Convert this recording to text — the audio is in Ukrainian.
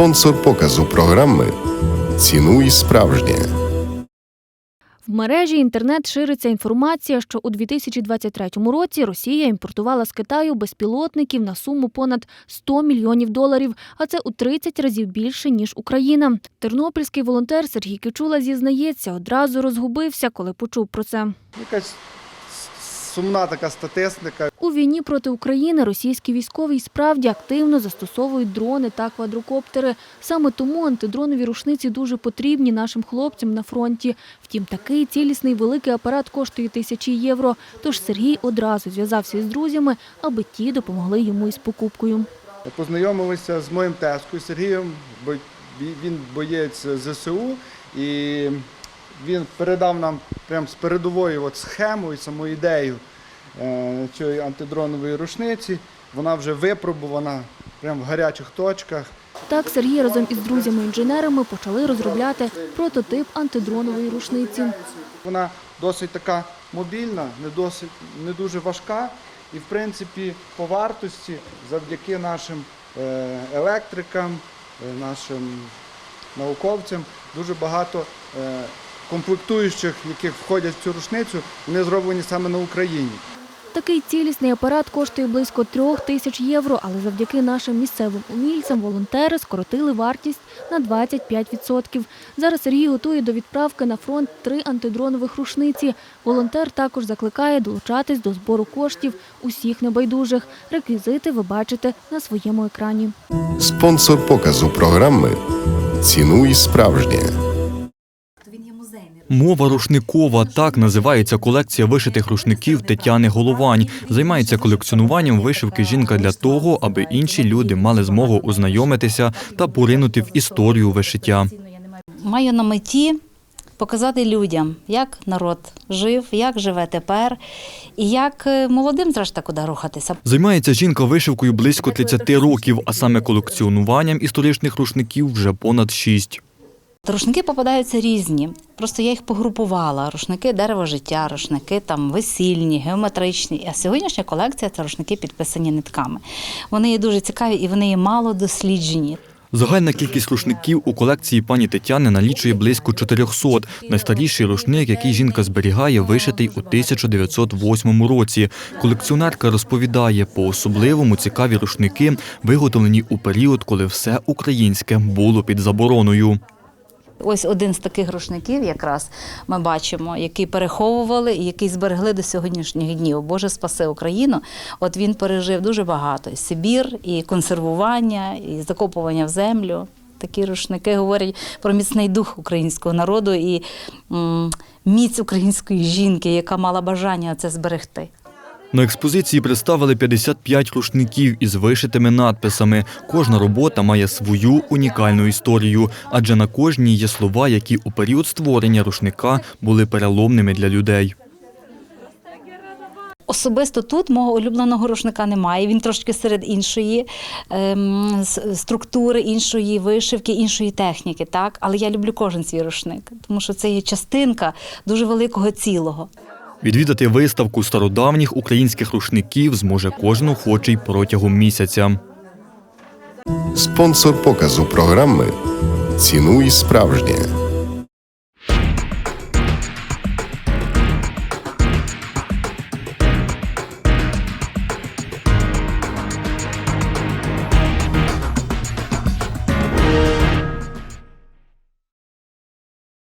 Спонсор показу програми Цінуй справжнє. В мережі інтернет шириться інформація, що у 2023 році Росія імпортувала з Китаю безпілотників на суму понад 100 мільйонів доларів, а це у 30 разів більше ніж Україна. Тернопільський волонтер Сергій Кичула зізнається, одразу розгубився, коли почув про це. Якась сумна така статистика. У війні проти України російські військові справді активно застосовують дрони та квадрокоптери. Саме тому антидронові рушниці дуже потрібні нашим хлопцям на фронті. Втім, такий цілісний великий апарат коштує тисячі євро. Тож Сергій одразу зв'язався із друзями, аби ті допомогли йому із покупкою. Познайомилися з моїм тескою Сергієм, бо він боєць ЗСУ, і він передав нам прямо з передової от схему і саму ідею е, цієї антидронової рушниці. Вона вже випробувана прямо в гарячих точках. Так Сергій разом із друзями-інженерами почали розробляти прототип антидронової рушниці. Вона досить така мобільна, не, досить, не дуже важка. І, в принципі, по вартості, завдяки нашим е, електрикам, е, нашим науковцям, дуже багато комплектуючих, яких входять в цю рушницю, вони зроблені саме на Україні. Такий цілісний апарат коштує близько трьох тисяч євро, але завдяки нашим місцевим умільцям волонтери скоротили вартість на 25%. Зараз Сергій готує до відправки на фронт три антидронових рушниці. Волонтер також закликає долучатись до збору коштів усіх небайдужих. Реквізити ви бачите на своєму екрані. Спонсор показу програми Цінуй справжнє. Мова рушникова так називається колекція вишитих рушників Тетяни Головань. Займається колекціонуванням вишивки жінка для того, аби інші люди мали змогу ознайомитися та поринути в історію вишиття. Маю на меті показати людям, як народ жив, як живе тепер, і як е, молодим зрештою куди рухатися. Займається жінка вишивкою близько 30 років, а саме колекціонуванням історичних рушників вже понад 6. Рушники попадаються різні. Просто я їх погрупувала. Рушники дерево життя, рушники там весільні, геометричні. А сьогоднішня колекція це рушники підписані нитками. Вони є дуже цікаві і вони є мало досліджені. Загальна кількість рушників у колекції пані Тетяни налічує близько 400. Найстаріший рушник, який жінка зберігає, вишитий у 1908 році. Колекціонерка розповідає, по-особливому цікаві рушники виготовлені у період, коли все українське було під забороною. Ось один з таких рушників, якраз ми бачимо, який переховували і який зберегли до сьогоднішніх днів. Боже спаси Україну. От він пережив дуже багато: і Сибір, і консервування, і закопування в землю. Такі рушники говорять про міцний дух українського народу і міць української жінки, яка мала бажання це зберегти. На експозиції представили 55 рушників із вишитими надписами. Кожна робота має свою унікальну історію, адже на кожній є слова, які у період створення рушника були переломними для людей. Особисто тут мого улюбленого рушника немає. Він трошки серед іншої ем, структури, іншої вишивки, іншої техніки. Так? Але я люблю кожен свій рушник, тому що це є частинка дуже великого цілого. Відвідати виставку стародавніх українських рушників зможе кожен охочий протягом місяця. Спонсор показу програми Цінуй справжнє.